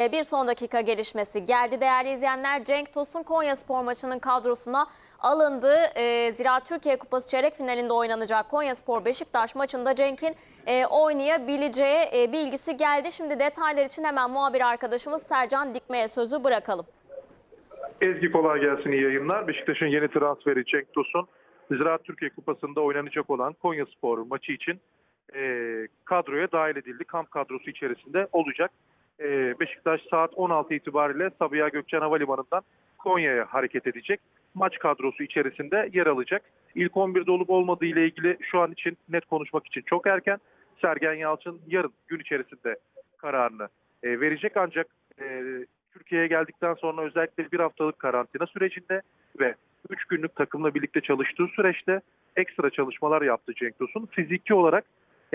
E, Bir son dakika gelişmesi geldi değerli izleyenler. Cenk Tosun Konya Spor maçının kadrosuna alındı. E, Zira Türkiye Kupası çeyrek finalinde oynanacak Konya Spor Beşiktaş maçında Cenk'in e, oynayabileceği bilgisi geldi. Şimdi detaylar için hemen muhabir arkadaşımız Sercan Dikme'ye sözü bırakalım. Ezgi kolay gelsin iyi yayınlar. Beşiktaş'ın yeni transferi Cenk Tosun. Ziraat Türkiye Kupası'nda oynanacak olan Konya Spor maçı için kadroya dahil edildi. Kamp kadrosu içerisinde olacak. E, Beşiktaş saat 16 itibariyle Sabiha Gökçen Havalimanı'ndan Konya'ya hareket edecek. Maç kadrosu içerisinde yer alacak. İlk 11'de olup olmadığı ile ilgili şu an için net konuşmak için çok erken. Sergen Yalçın yarın gün içerisinde kararını e, verecek ancak e, Türkiye'ye geldikten sonra özellikle bir haftalık karantina sürecinde ve 3 günlük takımla birlikte çalıştığı süreçte ekstra çalışmalar yaptı Cenk Tosun. Fiziki olarak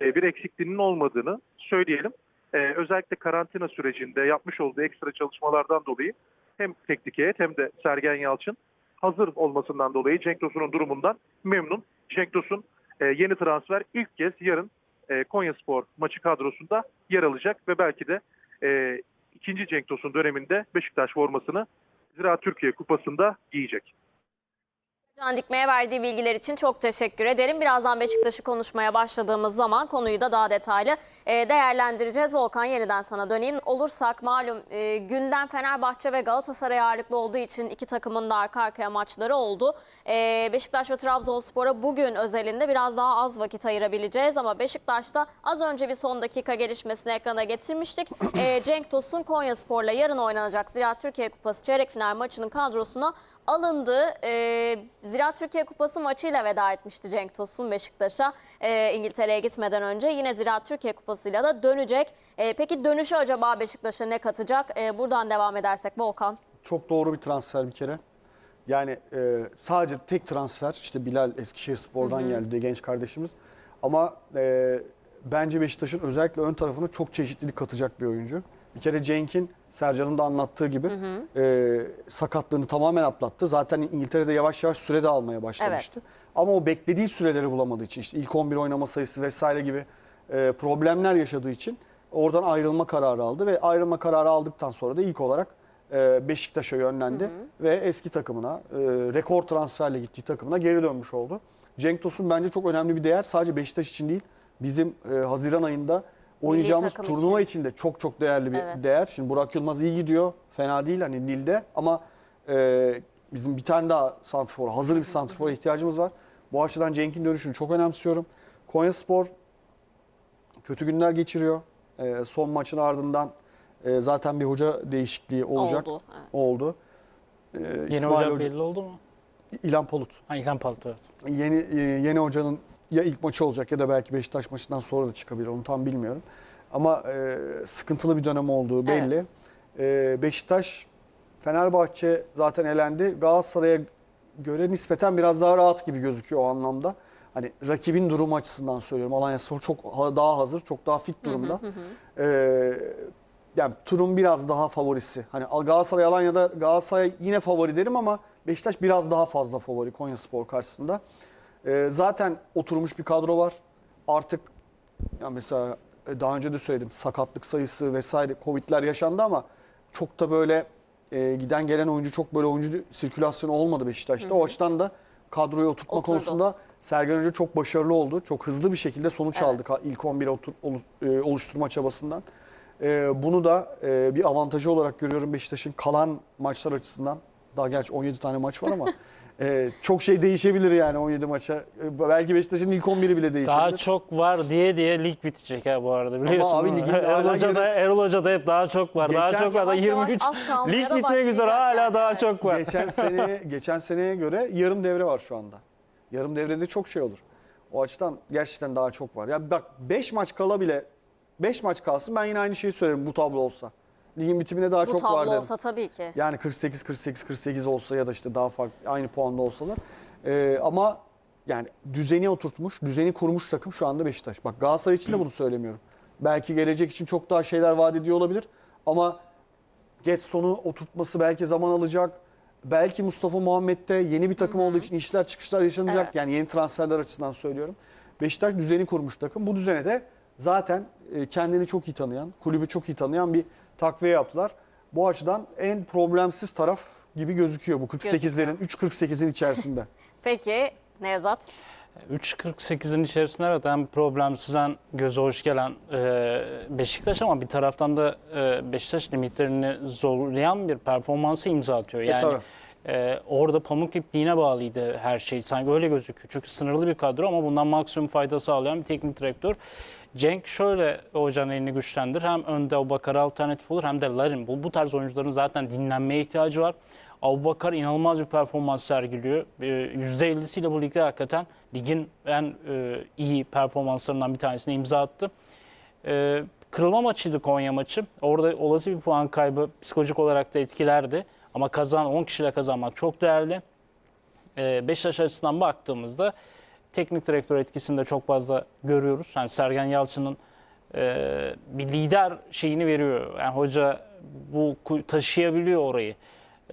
e, bir eksikliğinin olmadığını söyleyelim. E, özellikle karantina sürecinde yapmış olduğu ekstra çalışmalardan dolayı hem teknik heyet hem de Sergen Yalçın hazır olmasından dolayı Cenk Tosun'un durumundan memnun. Cenk Tosun e, yeni transfer ilk kez yarın e, Konyaspor maçı kadrosunda yer alacak ve belki de e, ikinci Cenk Tosun döneminde Beşiktaş formasını Zira Türkiye Kupası'nda giyecek. Can Dikme'ye verdiği bilgiler için çok teşekkür ederim. Birazdan Beşiktaş'ı konuşmaya başladığımız zaman konuyu da daha detaylı e, değerlendireceğiz. Volkan yeniden sana döneyim. Olursak malum e, gündem Fenerbahçe ve Galatasaray ağırlıklı olduğu için iki takımın da arka arkaya maçları oldu. E, Beşiktaş ve Trabzonspor'a bugün özelinde biraz daha az vakit ayırabileceğiz ama Beşiktaş'ta az önce bir son dakika gelişmesini ekrana getirmiştik. Cenk Tosun Konyaspor'la yarın oynanacak Ziraat Türkiye Kupası çeyrek final maçının kadrosuna alındı. Ee, Ziraat Türkiye Kupası maçıyla veda etmişti Cenk Tosun Beşiktaş'a ee, İngiltere'ye gitmeden önce. Yine Ziraat Türkiye Kupası'yla da dönecek. Ee, peki dönüşü acaba Beşiktaş'a ne katacak? Ee, buradan devam edersek Volkan. Çok doğru bir transfer bir kere. Yani e, sadece tek transfer işte Bilal Eskişehir Spor'dan geldi de genç kardeşimiz. Ama e, bence Beşiktaş'ın özellikle ön tarafına çok çeşitlilik katacak bir oyuncu. Bir kere Cenk'in Sercan'ın da anlattığı gibi e, sakatlığını tamamen atlattı. Zaten İngiltere'de yavaş yavaş süre de almaya başlamıştı. Ama o beklediği süreleri bulamadığı için işte ilk 11 oynama sayısı vesaire gibi e, problemler yaşadığı için oradan ayrılma kararı aldı ve ayrılma kararı aldıktan sonra da ilk olarak e, Beşiktaş'a yönlendi ve eski takımına e, rekor transferle gittiği takımına geri dönmüş oldu. Cenk Tosun bence çok önemli bir değer. Sadece Beşiktaş için değil, bizim e, Haziran ayında oynayacağımız takım turnuva için. için de çok çok değerli bir Evet. değer. Şimdi Burak Yılmaz iyi gidiyor. Fena değil hani Nil'de ama e, bizim bir tane daha santrfor, hazır bir santrfora ihtiyacımız var. Bu açıdan Cenk'in dönüşünü çok önemsiyorum. Konyaspor kötü günler geçiriyor. E, son maçın ardından e, zaten bir hoca değişikliği olacak. Oldu, evet. Oldu. E, Yeni İsmail hoca Hoca- belli oldu mu? İlhan Palut. Ha İlhan Palut evet. Yeni e, yeni hocanın ya ilk maçı olacak ya da belki Beşiktaş maçından sonra da çıkabilir. Onu tam bilmiyorum. Ama e, sıkıntılı bir dönem olduğu belli. E, Beşiktaş, Fenerbahçe zaten elendi. Galatasaray'a göre nispeten biraz daha rahat gibi gözüküyor o anlamda. Hani rakibin durumu açısından söylüyorum. Alanya Spor çok ha- daha hazır, çok daha fit durumda. E, yani turun biraz daha favorisi. Hani Galatasaray Alanya'da Galatasaray yine favori derim ama Beşiktaş biraz daha fazla favori Konya Spor karşısında. Ee, zaten oturmuş bir kadro var. Artık ya mesela e, daha önce de söyledim sakatlık sayısı vesaire Covid'ler yaşandı ama çok da böyle e, giden gelen oyuncu çok böyle oyuncu sirkülasyonu olmadı Beşiktaş'ta. O açıdan da kadroyu oturtma Oturdu. konusunda Sergen Hoca çok başarılı oldu. Çok hızlı bir şekilde sonuç Evet. aldık ilk 11 otur, e, oluşturma çabasından. E, bunu da e, bir avantajı olarak görüyorum Beşiktaş'ın kalan maçlar açısından. Daha gerçi 17 tane maç var ama e, çok şey değişebilir yani 17 maça. E, belki Beşiktaş'ın ilk 11'i bile değişebilir. Daha çok var diye diye lig bitecek ha bu arada biliyorsun. abi değil mi? ligin Erol Hoca da, Erol Hoca da hep daha çok var. daha Geçen- çok var. Daha yavaş 23 az kalmaya lig da bitmek üzere başlayacak hala yani, daha çok var. geçen sene geçen seneye göre yarım devre var şu anda. Yarım devrede çok şey olur. O açıdan gerçekten daha çok var. Ya bak 5 maç kala bile 5 maç kalsın ben yine aynı şeyi söylerim bu tablo olsa. Ligin bitimine daha Bu çok var tablo derim. olsa tabii ki. Yani 48 48 48 olsa ya da işte daha farklı aynı puanda olsalar. Ee, ama yani düzeni oturtmuş, düzeni kurmuş takım şu anda Beşiktaş. Bak Galatasaray için de bunu söylemiyorum. Belki gelecek için çok daha şeyler vaat ediyor olabilir ama Getson'u oturtması belki zaman alacak. Belki Mustafa Muhammed'de yeni bir takım olduğu için işler çıkışlar yaşanacak. Evet. Yani yeni transferler açısından söylüyorum. Beşiktaş düzeni kurmuş takım. Bu düzene de zaten e, kendini çok iyi tanıyan, kulübü çok iyi tanıyan bir takviye yaptılar. Bu açıdan en problemsiz taraf gibi gözüküyor bu 48'lerin 3.48'in içerisinde. Peki Nevzat. 3.48'in içerisinde evet hem problemsizden göze hoş gelen e, Beşiktaş ama bir taraftan da e, Beşiktaş limitlerini zorlayan bir performansı imza atıyor. E, Yani tabii. e, orada pamuk ipliğine bağlıydı her şey. Sanki öyle gözüküyor. Çünkü sınırlı bir kadro ama bundan maksimum fayda sağlayan bir teknik direktör. Cenk şöyle hocanın elini güçlendir. Hem önde Abubakar alternatif olur hem de Larin. Bu, bu tarz oyuncuların zaten dinlenmeye ihtiyacı var. Abubakar inanılmaz bir performans sergiliyor. Ee, %50'siyle bu ligde hakikaten ligin en e, iyi performanslarından bir tanesine imza attı. Ee, kırılma maçıydı Konya maçı. Orada olası bir puan kaybı psikolojik olarak da etkilerdi. Ama kazan 10 kişiyle kazanmak çok değerli. Ee, Beşiktaş açısından baktığımızda teknik direktör etkisini de çok fazla görüyoruz. Yani Sergen Yalçın'ın e, bir lider şeyini veriyor. Yani hoca bu taşıyabiliyor orayı.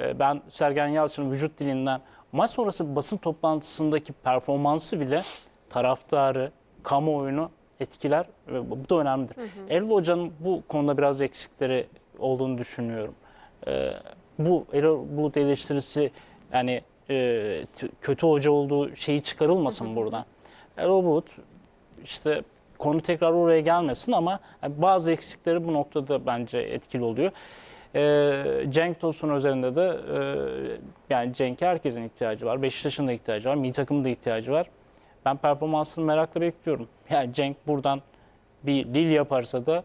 E, ben Sergen Yalçın'ın vücut dilinden maç sonrası basın toplantısındaki performansı bile taraftarı, kamuoyunu etkiler. Ve bu da önemlidir. Erol Hoca'nın bu konuda biraz eksikleri olduğunu düşünüyorum. E, bu Erol Bulut eleştirisi yani e, kötü hoca olduğu şeyi çıkarılmasın buradan. Erol Bulut işte konu tekrar oraya gelmesin ama yani bazı eksikleri bu noktada bence etkili oluyor. Ee, Cenk Tosun üzerinde de e, yani Cenk'e herkesin ihtiyacı var. Beşiktaş'ın da ihtiyacı var. Milli takımın da ihtiyacı var. Ben performansını merakla bekliyorum. Yani Cenk buradan bir Lille yaparsa da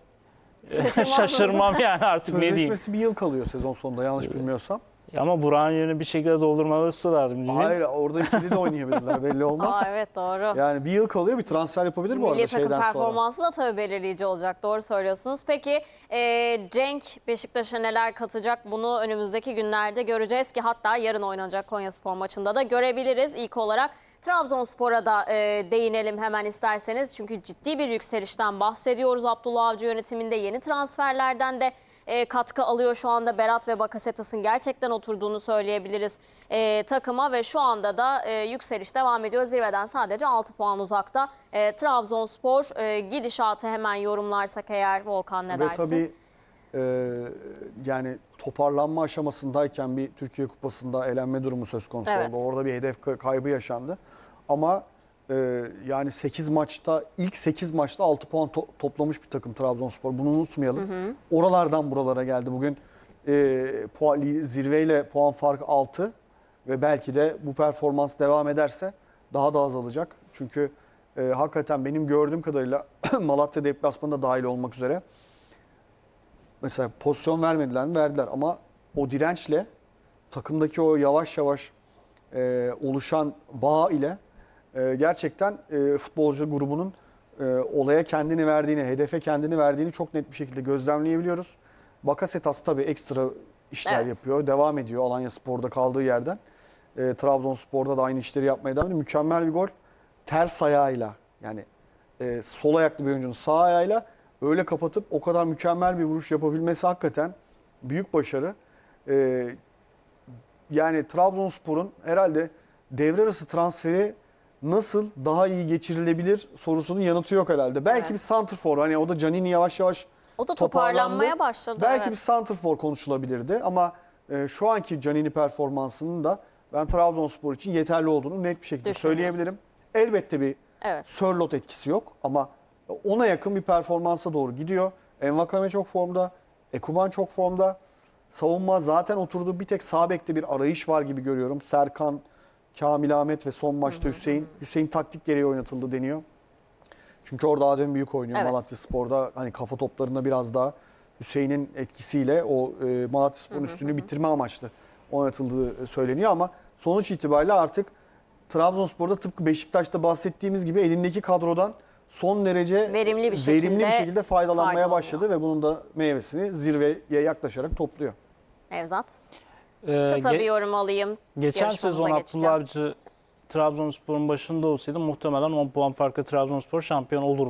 Şaşırmaz şaşırmam yani artık ne diyeyim. Sözleşmesi bir yıl kalıyor sezon sonunda yanlış bilmiyorsam. Ama Burak'ın yerini bir şekilde doldurması lazım. Bizim. Hayır orada ikili de oynayabilirler belli olmaz. Aa, evet doğru. Yani bir yıl kalıyor bir transfer yapabilir bu arada Milli takım şeyden sonra. performansı da tabii belirleyici olacak. Doğru söylüyorsunuz. Peki e, Cenk Beşiktaş'a neler katacak bunu önümüzdeki günlerde göreceğiz ki hatta yarın oynanacak Konyaspor maçında da görebiliriz. İlk olarak Trabzonspor'a da e, değinelim hemen isterseniz. Çünkü ciddi bir yükselişten bahsediyoruz. Abdullah Avcı yönetiminde yeni transferlerden de e, katkı alıyor şu anda Berat ve Bakasetas'ın gerçekten oturduğunu söyleyebiliriz e, takıma ve şu anda da e, yükseliş devam ediyor. Zirveden sadece 6 puan uzakta. E, Trabzonspor e, gidişatı hemen yorumlarsak eğer Volkan ne Ve dersin? tabii e, yani toparlanma aşamasındayken bir Türkiye Kupası'nda elenme durumu söz konusu Evet. oldu. Orada bir hedef ka- kaybı yaşandı. Ama e, yani 8 maçta ilk 8 maçta 6 puan to- toplamış bir takım Trabzonspor. Bunu unutmayalım. Oralardan buralara geldi. Bugün e, puan, zirveyle puan farkı 6 ve belki de bu performans devam ederse daha da azalacak. Çünkü e, hakikaten benim gördüğüm kadarıyla Malatya deplasmanında dahil olmak üzere mesela pozisyon vermediler mi? Verdiler ama o dirençle takımdaki o yavaş yavaş e, oluşan bağ ile e, gerçekten e, futbolcu grubunun e, olaya kendini verdiğini, hedefe kendini verdiğini çok net bir şekilde gözlemleyebiliyoruz. Bakasetas tabii ekstra işler Evet. yapıyor. Devam ediyor Alanya Spor'da kaldığı yerden. E, Trabzonspor'da da aynı işleri yapmaya devam ediyor. Mükemmel bir gol. Ters ayağıyla yani e, sol ayaklı bir oyuncunun sağ ayağıyla öyle kapatıp o kadar mükemmel bir vuruş yapabilmesi hakikaten büyük başarı. E, yani Trabzonspor'un herhalde devre arası transferi nasıl daha iyi geçirilebilir sorusunun yanıtı yok herhalde. Belki Evet. bir santrfor hani o da Canini yavaş yavaş o da toparlandı. toparlanmaya başladı. Belki evet. bir santrfor konuşulabilirdi ama e, şu anki Canini performansının da ben Trabzonspor için yeterli olduğunu net bir şekilde söyleyebilirim. Elbette bir Evet. Sörlot etkisi yok ama ona yakın bir performansa doğru gidiyor. Envakame çok formda, Ekuban çok formda. Savunma zaten oturdu. Bir tek sağ bekte bir arayış var gibi görüyorum. Serkan, Kamil Ahmet ve son maçta Hüseyin. Hüseyin taktik gereği oynatıldı deniyor. Çünkü orada Adem Büyük oynuyor Evet. Malatya Spor'da. Hani kafa toplarında biraz daha Hüseyin'in etkisiyle o e, Malatya Spor'un üstünü bitirme amaçlı oynatıldığı söyleniyor ama sonuç itibariyle artık Trabzonspor'da tıpkı Beşiktaş'ta bahsettiğimiz gibi elindeki kadrodan son derece Verimli bir şekilde verimli bir şekilde faydalanmaya başladı ve bunun da meyvesini zirveye yaklaşarak topluyor. Nevzat. Ee, Kısa ge- bir yorum alayım. Geçen Yarışmamıza sezon geçeceğim. Abdullah Avcı Trabzonspor'un başında olsaydı muhtemelen 10 puan farklı Trabzonspor şampiyon olur